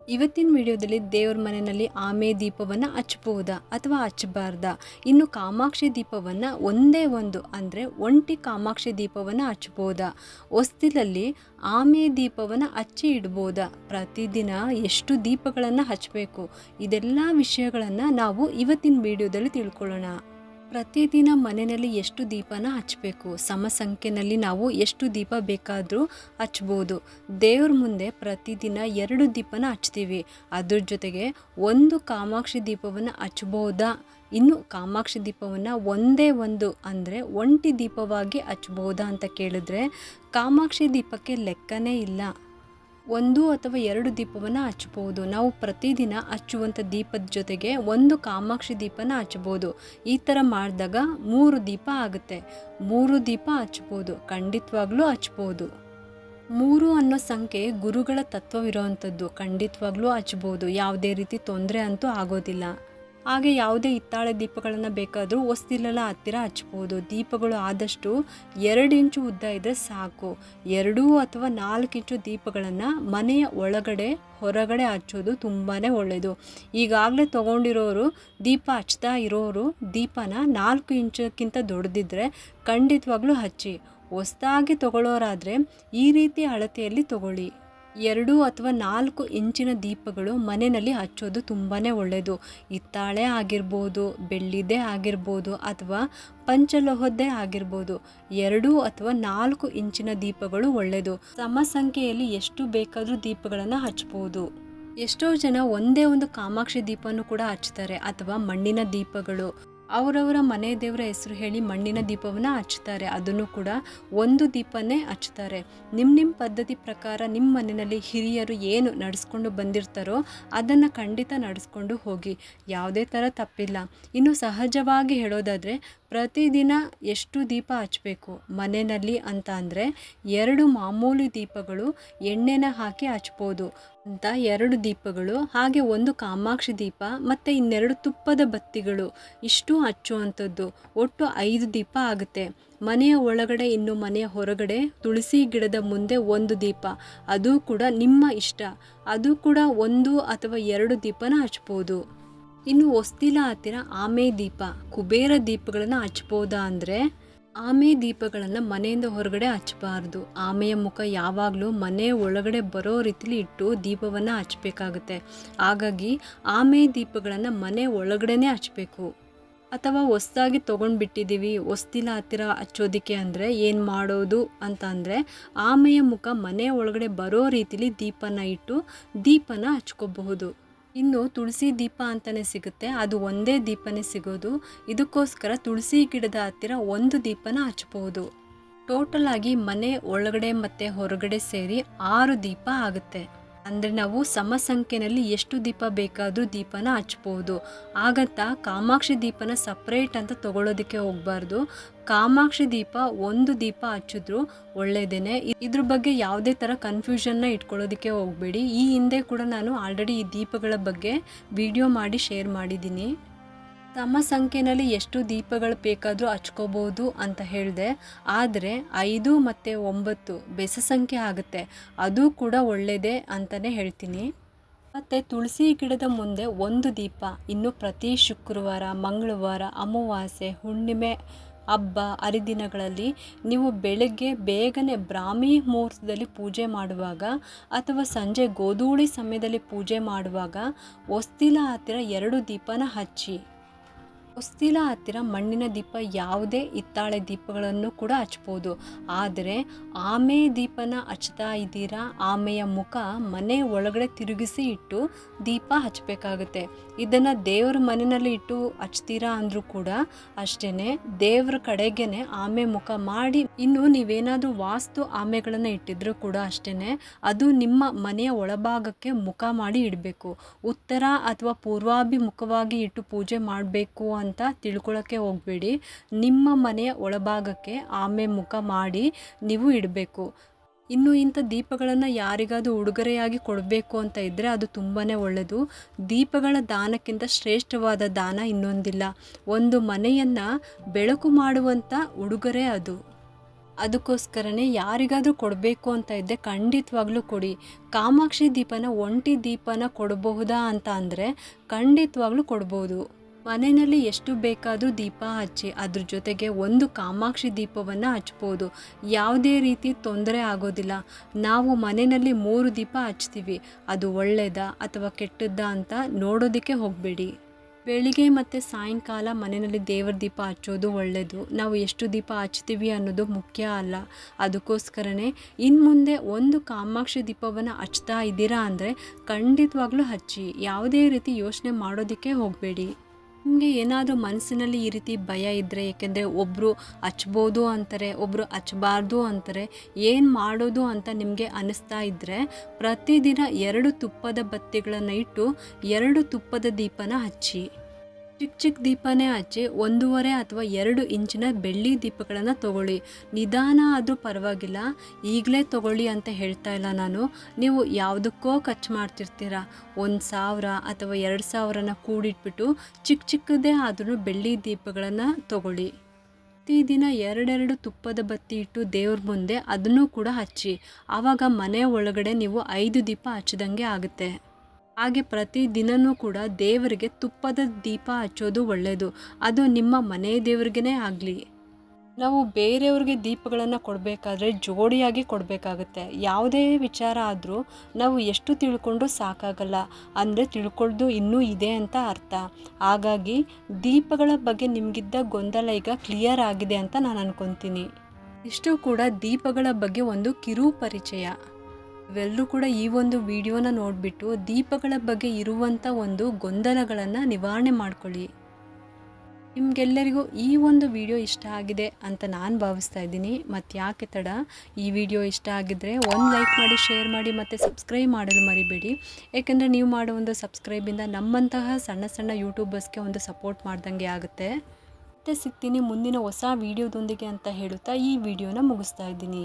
ಇವತ್ತಿನ ವಿಡಿಯೋದಲ್ಲಿ ದೇವ್ರ ಮನೆಯಲ್ಲಿ ಆಮೆ ದೀಪವನ್ನು ಹಚ್ಚಬಹುದಾ ಅಥವಾ ಹಚ್ಚಬಾರ್ದಾ? ಇನ್ನು ಕಾಮಾಕ್ಷಿ ದೀಪವನ್ನು ಒಂದೇ ಒಂದು, ಅಂದರೆ ಒಂಟಿ ಕಾಮಾಕ್ಷಿ ದೀಪವನ್ನು ಹಚ್ಬೋದಾ ಹೊಸ್ತಿಲಲ್ಲಿ ಆಮೆ ದೀಪವನ್ನು ಹಚ್ಚಿ ಇಡ್ಬೋದಾ ಪ್ರತಿದಿನ ಎಷ್ಟು ದೀಪಗಳನ್ನು ಹಚ್ಚಬೇಕು? ಇದೆಲ್ಲ ವಿಷಯಗಳನ್ನು ನಾವು ಇವತ್ತಿನ ವಿಡಿಯೋದಲ್ಲಿ ತಿಳ್ಕೊಳ್ಳೋಣ. ಪ್ರತಿದಿನ ಮನೆಯಲ್ಲಿ ಎಷ್ಟು ದೀಪನ ಹಚ್ಚಬೇಕು ಸಮ ಸಂಖ್ಯೆಯಲ್ಲಿ ನಾವು ಎಷ್ಟು ದೀಪ ಬೇಕಾದರೂ ಹಚ್ಬೋದು. ದೇವ್ರ ಮುಂದೆ ಪ್ರತಿದಿನ ಎರಡು ದೀಪನ ಹಚ್ತೀವಿ. ಅದ್ರ ಜೊತೆಗೆ ಒಂದು ಕಾಮಾಕ್ಷಿ ದೀಪವನ್ನು ಹಚ್ಬೋದಾ? ಇನ್ನು ಕಾಮಾಕ್ಷಿ ದೀಪವನ್ನು ಒಂದೇ ಒಂದು ಅಂದರೆ ಒಂಟಿ ದೀಪವಾಗಿ ಹಚ್ಬೋದಾ ಅಂತ ಕೇಳಿದ್ರೆ ಕಾಮಾಕ್ಷಿ ದೀಪಕ್ಕೆ ಲೆಕ್ಕನೇ ಇಲ್ಲ. ಒಂದು ಅಥವಾ ಎರಡು ದೀಪವನ್ನು ಹಚ್ಚಬಹುದು. ನಾವು ಪ್ರತಿದಿನ ಹಚ್ಚುವಂಥ ದೀಪದ ಜೊತೆಗೆ ಒಂದು ಕಾಮಾಕ್ಷಿ ದೀಪನ ಹಚ್ಬೋದು ಈ ಥರ ಮಾಡಿದಾಗ ಮೂರು ದೀಪ ಆಗುತ್ತೆ. ಮೂರು ದೀಪ ಹಚ್ಬೋದು ಖಂಡಿತವಾಗ್ಲೂ ಹಚ್ಬೋದು ಮೂರು ಅನ್ನೋ ಸಂಖ್ಯೆ ಗುರುಗಳ ತತ್ವವಿರುವಂಥದ್ದು ಖಂಡಿತವಾಗ್ಲೂ ಹಚ್ಬೋದು ಯಾವುದೇ ರೀತಿ ತೊಂದರೆ ಅಂತೂ ಆಗೋದಿಲ್ಲ. ಹಾಗೆ ಯಾವುದೇ ಹಿತ್ತಾಳೆ ದೀಪಗಳನ್ನು ಬೇಕಾದರೂ ಹೊಸ್ತಿಲೆಲ್ಲ ಹತ್ತಿರ ಹಚ್ಬೋದು. ದೀಪಗಳು ಆದಷ್ಟು ಎರಡು ಇಂಚು ಉದ್ದ ಇದ್ದರೆ ಸಾಕು. ಎರಡೂ ಅಥವಾ ನಾಲ್ಕು ಇಂಚು ದೀಪಗಳನ್ನು ಮನೆಯ ಒಳಗಡೆ, ಹೊರಗಡೆ ಹಚ್ಚೋದು ತುಂಬಾ ಒಳ್ಳೆಯದು ಈಗಾಗಲೇ ತೊಗೊಂಡಿರೋರು ದೀಪ ಹಚ್ತಾ ಇರೋರು ದೀಪನ ನಾಲ್ಕು ಇಂಚಕ್ಕಿಂತ ದೊಡ್ಡದಿದ್ದರೆ ಖಂಡಿತವಾಗ್ಲೂ ಹಚ್ಚಿ. ಹೊಸ್ದಾಗಿ ತಗೊಳ್ಳೋರಾದರೆ ಈ ರೀತಿ ಅಳತೆಯಲ್ಲಿ ತಗೊಳ್ಳಿ. ಎರಡು ಅಥವಾ ನಾಲ್ಕು ಇಂಚಿನ ದೀಪಗಳು ಮನೆಯಲ್ಲಿ ಹಚ್ಚೋದು ತುಂಬಾ ಒಳ್ಳೆಯದು ಹಿತ್ತಾಳೆ ಆಗಿರ್ಬೋದು ಬೆಳ್ಳಿದೆ ಆಗಿರ್ಬೋದು ಅಥವಾ ಪಂಚಲೋಹದ್ದೇ ಆಗಿರ್ಬೋದು, ಎರಡು ಅಥವಾ ನಾಲ್ಕು ಇಂಚಿನ ದೀಪಗಳು ಒಳ್ಳೆಯದು ಸಮ ಸಂಖ್ಯೆಯಲ್ಲಿ ಎಷ್ಟು ಬೇಕಾದರೂ ದೀಪಗಳನ್ನು ಹಚ್ಬೋದು. ಎಷ್ಟೋ ಜನ ಒಂದೇ ಒಂದು ಕಾಮಾಕ್ಷಿ ದೀಪವನ್ನು ಕೂಡ ಹಚ್ತಾರೆ ಅಥವಾ ಮಣ್ಣಿನ ದೀಪಗಳು. ಅವರವರ ಮನೆ ದೇವರ ಹೆಸರು ಹೇಳಿ ಮಣ್ಣಿನ ದೀಪವನ್ನು ಹಚ್ತಾರೆ ಅದನ್ನು ಕೂಡ ಒಂದು ದೀಪನೇ ಹಚ್ತಾರೆ ನಿಮ್ಮ ನಿಮ್ಮ ಪದ್ಧತಿ ಪ್ರಕಾರ ನಿಮ್ಮ ಮನೆಯಲ್ಲಿ ಹಿರಿಯರು ಏನು ನಡೆಸ್ಕೊಂಡು ಬಂದಿರ್ತಾರೋ ಅದನ್ನು ಖಂಡಿತ ನಡೆಸ್ಕೊಂಡು ಹೋಗಿ. ಯಾವುದೇ ಥರ ತಪ್ಪಿಲ್ಲ. ಇನ್ನು ಸಹಜವಾಗಿ ಹೇಳೋದಾದರೆ ಪ್ರತಿದಿನ ಎಷ್ಟು ದೀಪ ಹಚ್ಚಬೇಕು ಮನೆಯಲ್ಲಿ ಅಂತ ಅಂದರೆ ಎರಡು ಮಾಮೂಲಿ ದೀಪಗಳು ಎಣ್ಣೆನ ಹಾಕಿ ಹಚ್ಬೋದು. ಅಂತ ಎರಡು ದೀಪಗಳು, ಹಾಗೆ ಒಂದು ಕಾಮಾಕ್ಷಿ ದೀಪ ಮತ್ತು ಇನ್ನೆರಡು ತುಪ್ಪದ ಬತ್ತಿಗಳು. ಇಷ್ಟು ಹಚ್ಚುವಂಥದ್ದು. ಒಟ್ಟು ಐದು ದೀಪ ಆಗುತ್ತೆ. ಮನೆಯ ಒಳಗಡೆ ಇನ್ನು ಮನೆಯ ಹೊರಗಡೆ ತುಳಸಿ ಗಿಡದ ಮುಂದೆ ಒಂದು ದೀಪ. ಅದು ಕೂಡ ನಿಮ್ಮ ಇಷ್ಟ. ಅದು ಕೂಡ ಒಂದು ಅಥವಾ ಎರಡು ದೀಪನ ಹಚ್ಬೋದು. ಇನ್ನು ಹೊಸ್ತಿಲ ಹತ್ತಿರ ಆಮೆ ದೀಪ, ಕುಬೇರ ದೀಪಗಳನ್ನು ಹಚ್ಬೋದಾ ಅಂದರೆ ಆಮೆ ದೀಪಗಳನ್ನು ಮನೆಯಿಂದ ಹೊರಗಡೆ ಹಚ್ಚಬಾರ್ದು ಆಮೆಯ ಮುಖ ಯಾವಾಗಲೂ ಮನೆ ಒಳಗಡೆ ಬರೋ ರೀತಿಲಿ ಇಟ್ಟು ದೀಪವನ್ನು ಹಚ್ಚಬೇಕಾಗುತ್ತೆ ಹಾಗಾಗಿ ಆಮೆ ದೀಪಗಳನ್ನು ಮನೆ ಒಳಗಡೆನೇ ಹಚ್ಚಬೇಕು ಅಥವಾ ಹೊಸ್ದಾಗಿ ತೊಗೊಂಡ್ಬಿಟ್ಟಿದ್ದೀವಿ ಹೊಸ್ತಿಲ ಹತ್ತಿರ ಹಚ್ಚೋದಕ್ಕೆ ಅಂದರೆ ಏನು ಮಾಡೋದು ಅಂತ ಅಂದರೆ ಆಮೆಯ ಮುಖ ಮನೆ ಒಳಗಡೆ ಬರೋ ರೀತಿಲಿ ದೀಪನ ಇಟ್ಟು ದೀಪನ ಹಚ್ಕೋಬಹುದು. ಇನ್ನು ತುಳಸಿ ದೀಪ ಅಂತಲೇ ಸಿಗುತ್ತೆ. ಅದು ಒಂದೇ ದೀಪನೇ ಸಿಗೋದು. ಇದಕ್ಕೋಸ್ಕರ ತುಳಸಿ ಗಿಡದ ಹತ್ತಿರ ಒಂದು ದೀಪನ ಹಚ್ಬೋದು. ಟೋಟಲ್ ಆಗಿ ಮನೆ ಒಳಗಡೆ ಮತ್ತು ಹೊರಗಡೆ ಸೇರಿ ಆರು ದೀಪ ಆಗುತ್ತೆ. ಅಂದರೆ ನಾವು ಸಮ ಸಂಖ್ಯೆನಲ್ಲಿ ಎಷ್ಟು ದೀಪ ಬೇಕಾದರೂ ದೀಪನ ಹಚ್ಬೋದು. ಆಗತ್ತಾ ಕಾಮಾಕ್ಷಿ ದೀಪನ ಸಪ್ರೇಟ್ ಅಂತ ತಗೊಳ್ಳೋದಕ್ಕೆ ಹೋಗಬಾರ್ದು. ಕಾಮಾಕ್ಷಿ ದೀಪ ಒಂದು ದೀಪ ಹಚ್ಚಿದ್ರು ಒಳ್ಳೆಯದೇನೆ ಇದ್ರ ಬಗ್ಗೆ ಯಾವುದೇ ಥರ ಕನ್ಫ್ಯೂಷನ್ನ ಇಟ್ಕೊಳ್ಳೋದಕ್ಕೆ ಹೋಗಬೇಡಿ. ಈ ಹಿಂದೆ ಕೂಡ ನಾನು ಆಲ್ರೆಡಿ ಈ ದೀಪಗಳ ಬಗ್ಗೆ ವಿಡಿಯೋ ಮಾಡಿ ಶೇರ್ ಮಾಡಿದ್ದೀನಿ. ಸಮ ಸಂಖ್ಯೆನಲ್ಲಿ ಎಷ್ಟು ದೀಪಗಳು ಬೇಕಾದರೂ ಹಚ್ಕೋಬೋದು ಅಂತ ಹೇಳಿದೆ. ಆದರೆ ಐದು ಮತ್ತು ಒಂಬತ್ತು ಬೆಸ ಸಂಖ್ಯೆ ಆಗುತ್ತೆ. ಅದು ಕೂಡ ಒಳ್ಳೆಯದೇ ಅಂತಲೇ ಹೇಳ್ತೀನಿ. ಮತ್ತು ತುಳಸಿ ಗಿಡದ ಮುಂದೆ ಒಂದು ದೀಪ, ಇನ್ನು ಪ್ರತಿ ಶುಕ್ರವಾರ, ಮಂಗಳವಾರ, ಅಮಾವಾಸ್ಯೆ, ಹುಣ್ಣಿಮೆ, ಹಬ್ಬ, ಹರಿದಿನಗಳಲ್ಲಿ ನೀವು ಬೆಳಗ್ಗೆ ಬೇಗನೆ ಬ್ರಾಹ್ಮಿ ಮುಹೂರ್ತದಲ್ಲಿ ಪೂಜೆ ಮಾಡುವಾಗ ಅಥವಾ ಸಂಜೆ ಗೋಧೂಳಿ ಸಮಯದಲ್ಲಿ ಪೂಜೆ ಮಾಡುವಾಗ ಹೊಸ್ತಿಲ ಹತ್ತಿರ ಎರಡು ದೀಪನ ಹಚ್ಚಿ. ಹೊಸ್ತಿಲ ಹತ್ತಿರ ಮಣ್ಣಿನ ದೀಪ ಯಾವುದೇ ಹಿತ್ತಾಳೆ ದೀಪಗಳನ್ನು ಕೂಡ ಹಚ್ಬೋದು. ಆದರೆ ಆಮೆ ದೀಪನ ಹಚ್ತಾ ಇದ್ದೀರಾ? ಆಮೆಯ ಮುಖ ಮನೆ ಒಳಗಡೆ ತಿರುಗಿಸಿ ಇಟ್ಟು ದೀಪ ಹಚ್ಚಬೇಕಾಗುತ್ತೆ. ಇದನ್ನು ದೇವ್ರ ಮನೆಯಲ್ಲಿ ಇಟ್ಟು ಹಚ್ತೀರಾ ಅಂದರೂ ಕೂಡ ಅಷ್ಟೇ ದೇವ್ರ ಕಡೆಗೇ ಆಮೆ ಮುಖ ಮಾಡಿ ಇನ್ನು ನೀವೇನಾದರೂ ವಾಸ್ತು ಆಮೆಗಳನ್ನು ಇಟ್ಟಿದ್ರೂ ಕೂಡ ಅಷ್ಟೇ ಅದು ನಿಮ್ಮ ಮನೆಯ ಒಳಭಾಗಕ್ಕೆ ಮುಖ ಮಾಡಿ ಇಡಬೇಕು. ಉತ್ತರ ಅಥವಾ ಪೂರ್ವಾಭಿಮುಖವಾಗಿ ಇಟ್ಟು ಪೂಜೆ ಮಾಡಬೇಕು ಅಂತ ತಿಳ್ಕೊಳ್ಳೋಕ್ಕೆ ಹೋಗಬೇಡಿ. ನಿಮ್ಮ ಮನೆಯ ಒಳಭಾಗಕ್ಕೆ ಆಮೆ ಮುಖ ಮಾಡಿ ನೀವು ಇಡಬೇಕು. ಇನ್ನು ಇಂಥ ದೀಪಗಳನ್ನು ಯಾರಿಗಾದರೂ ಉಡುಗೊರೆಯಾಗಿ ಕೊಡಬೇಕು ಅಂತ ಇದ್ದರೆ ಅದು ತುಂಬಾ ಒಳ್ಳೆಯದು ದೀಪಗಳ ದಾನಕ್ಕಿಂತ ಶ್ರೇಷ್ಠವಾದ ದಾನ ಇನ್ನೊಂದಿಲ್ಲ. ಒಂದು ಮನೆಯನ್ನು ಬೆಳಕು ಮಾಡುವಂಥ ಉಡುಗೊರೆ ಅದು. ಅದಕ್ಕೋಸ್ಕರನೇ ಯಾರಿಗಾದರೂ ಕೊಡಬೇಕು ಅಂತ ಇದ್ದರೆ ಖಂಡಿತವಾಗ್ಲೂ ಕೊಡಿ. ಕಾಮಾಕ್ಷಿ ದೀಪನ ಒಂಟಿ ದೀಪನ ಕೊಡಬಹುದಾ ಅಂತ ಅಂದರೆ ಖಂಡಿತವಾಗ್ಲೂ ಕೊಡ್ಬೋದು. ಮನೆಯಲ್ಲಿ ಎಷ್ಟು ಬೇಕಾದರೂ ದೀಪ ಹಚ್ಚಿ ಅದ್ರ ಜೊತೆಗೆ ಒಂದು ಕಾಮಾಕ್ಷಿ ದೀಪವನ್ನು ಹಚ್ಬೋದು. ಯಾವುದೇ ರೀತಿ ತೊಂದರೆ ಆಗೋದಿಲ್ಲ. ನಾವು ಮನೆಯಲ್ಲಿ ಮೂರು ದೀಪ ಹಚ್ತೀವಿ. ಅದು ಒಳ್ಳೆಯದಾ ಅಥವಾ ಕೆಟ್ಟದ್ದಾ ಅಂತ ನೋಡೋದಕ್ಕೆ ಹೋಗಬೇಡಿ. ಬೆಳಿಗ್ಗೆ ಮತ್ತು ಸಾಯಂಕಾಲ ಮನೆಯಲ್ಲಿ ದೇವರ ದೀಪ ಹಚ್ಚೋದು ಒಳ್ಳೆಯದು ನಾವು ಎಷ್ಟು ದೀಪ ಹಚ್ತೀವಿ ಅನ್ನೋದು ಮುಖ್ಯ ಅಲ್ಲ. ಅದಕ್ಕೋಸ್ಕರನೇ ಇನ್ನು ಮುಂದೆ ಒಂದು ಕಾಮಾಕ್ಷಿ ದೀಪವನ್ನು ಹಚ್ತಾ ಇದ್ದೀರಾ ಅಂದರೆ ಖಂಡಿತವಾಗ್ಲೂ ಹಚ್ಚಿ. ಯಾವುದೇ ರೀತಿ ಯೋಚನೆ ಮಾಡೋದಕ್ಕೆ ಹೋಗಬೇಡಿ. ನಿಮಗೆ ಏನಾದರೂ ಮನಸ್ಸಿನಲ್ಲಿ ಈ ರೀತಿ ಭಯ ಇದ್ದರೆ ಏಕೆಂದರೆ ಒಬ್ಬರು ಹಚ್ಬೋದು ಅಂತಾರೆ ಒಬ್ಬರು ಹಚ್ಬಾರ್ದು ಅಂತಾರೆ, ಏನು ಮಾಡೋದು ಅಂತ ನಿಮಗೆ ಅನ್ನಿಸ್ತಾ ಇದ್ದರೆ ಪ್ರತಿದಿನ ಎರಡು ತುಪ್ಪದ ಬತ್ತಿಗಳನ್ನು ಇಟ್ಟು ಎರಡು ತುಪ್ಪದ ದೀಪನ ಹಚ್ಚಿ. ಚಿಕ್ಕ ಚಿಕ್ಕ ದೀಪನೇ ಹಚ್ಚಿ ಒಂದೂವರೆ ಅಥವಾ ಎರಡು ಇಂಚಿನ ಬೆಳ್ಳಿ ದೀಪಗಳನ್ನು ತಗೊಳ್ಳಿ. ನಿಧಾನ ಆದರೂ ಪರವಾಗಿಲ್ಲ. ಈಗಲೇ ತಗೊಳ್ಳಿ ಅಂತ ಹೇಳ್ತಾ ಇಲ್ಲ ನಾನು. ನೀವು ಯಾವುದಕ್ಕೋ ಖರ್ಚು ಮಾಡ್ತಿರ್ತೀರ. ಒಂದು ಸಾವಿರ ಅಥವಾ ಎರಡು ಸಾವಿರನ ಕೂಡಿಟ್ಬಿಟ್ಟು ಚಿಕ್ಕ ಚಿಕ್ಕದೇ ಆದರೂ ಬೆಳ್ಳಿ ದೀಪಗಳನ್ನು ತಗೊಳ್ಳಿ. ಪ್ರತಿದಿನ ಎರಡೆರಡು ತುಪ್ಪದ ಬತ್ತಿ ಇಟ್ಟು ದೇವ್ರ ಮುಂದೆ ಅದನ್ನು ಕೂಡ ಹಚ್ಚಿ. ಆವಾಗ ಮನೆ ಒಳಗಡೆ ನೀವು ಐದು ದೀಪ ಹಚ್ಚಿದಂಗೆ ಆಗುತ್ತೆ. ಹಾಗೆ ಪ್ರತಿದಿನವೂ ಕೂಡ ದೇವರಿಗೆ ತುಪ್ಪದ ದೀಪ ಹಚ್ಚೋದು ಒಳ್ಳೆಯದು ಅದು ನಿಮ್ಮ ಮನೆ ದೇವ್ರಿಗೇ ಆಗಲಿ. ನಾವು ಬೇರೆಯವ್ರಿಗೆ ದೀಪಗಳನ್ನು ಕೊಡಬೇಕಾದ್ರೆ ಜೋಡಿಯಾಗಿ ಕೊಡಬೇಕಾಗುತ್ತೆ. ಯಾವುದೇ ವಿಚಾರ ಆದರೂ ನಾವು ಎಷ್ಟು ತಿಳ್ಕೊಂಡು ಸಾಕಾಗಲ್ಲ. ಅಂದರೆ ತಿಳ್ಕೊಳ್ದು ಇನ್ನೂ ಇದೆ ಅಂತ ಅರ್ಥ. ಹಾಗಾಗಿ ದೀಪಗಳ ಬಗ್ಗೆ ನಿಮಗಿದ್ದ ಗೊಂದಲ ಈಗ ಕ್ಲಿಯರ್ ಆಗಿದೆ ಅಂತ ನಾನು ಅನ್ಕೊತೀನಿ. ಇಷ್ಟು ಕೂಡ ದೀಪಗಳ ಬಗ್ಗೆ ಒಂದು ಕಿರು ಪರಿಚಯ ಇವೆಲ್ಲರೂ ಕೂಡ ಈ ಒಂದು ವಿಡಿಯೋನ ನೋಡಿಬಿಟ್ಟು ದೀಪಗಳ ಬಗ್ಗೆ ಇರುವಂಥ ಒಂದು ಗೊಂದಲಗಳನ್ನು ನಿವಾರಣೆ ಮಾಡ್ಕೊಳ್ಳಿ. ನಿಮಗೆಲ್ಲರಿಗೂ ಈ ಒಂದು ವಿಡಿಯೋ ಇಷ್ಟ ಆಗಿದೆ ಅಂತ ನಾನು ಭಾವಿಸ್ತಾ ಇದ್ದೀನಿ. ಮತ್ತು ಯಾಕೆ ತಡ? ಈ ವಿಡಿಯೋ ಇಷ್ಟ ಆಗಿದ್ದರೆ ಒಂದು ಲೈಕ್ ಮಾಡಿ, ಶೇರ್ ಮಾಡಿ ಮತ್ತು ಸಬ್ಸ್ಕ್ರೈಬ್ ಮಾಡಲು ಮರಿಬೇಡಿ. ಏಕೆಂದರೆ ನೀವು ಮಾಡೋ ಒಂದು ಸಬ್ಸ್ಕ್ರೈಬಿಂದ ನಮ್ಮಂತಹ ಸಣ್ಣ ಸಣ್ಣ ಯೂಟ್ಯೂಬರ್ಸ್ಗೆ ಒಂದು ಸಪೋರ್ಟ್ ಮಾಡ್ದಂಗೆ ಆಗುತ್ತೆ. ಮತ್ತೆ ಸಿಗ್ತೀನಿ ಮುಂದಿನ ಹೊಸ ವಿಡಿಯೋದೊಂದಿಗೆ ಅಂತ ಹೇಳುತ್ತಾ ಈ ವಿಡಿಯೋನ ಮುಗಿಸ್ತಾ ಇದ್ದೀನಿ.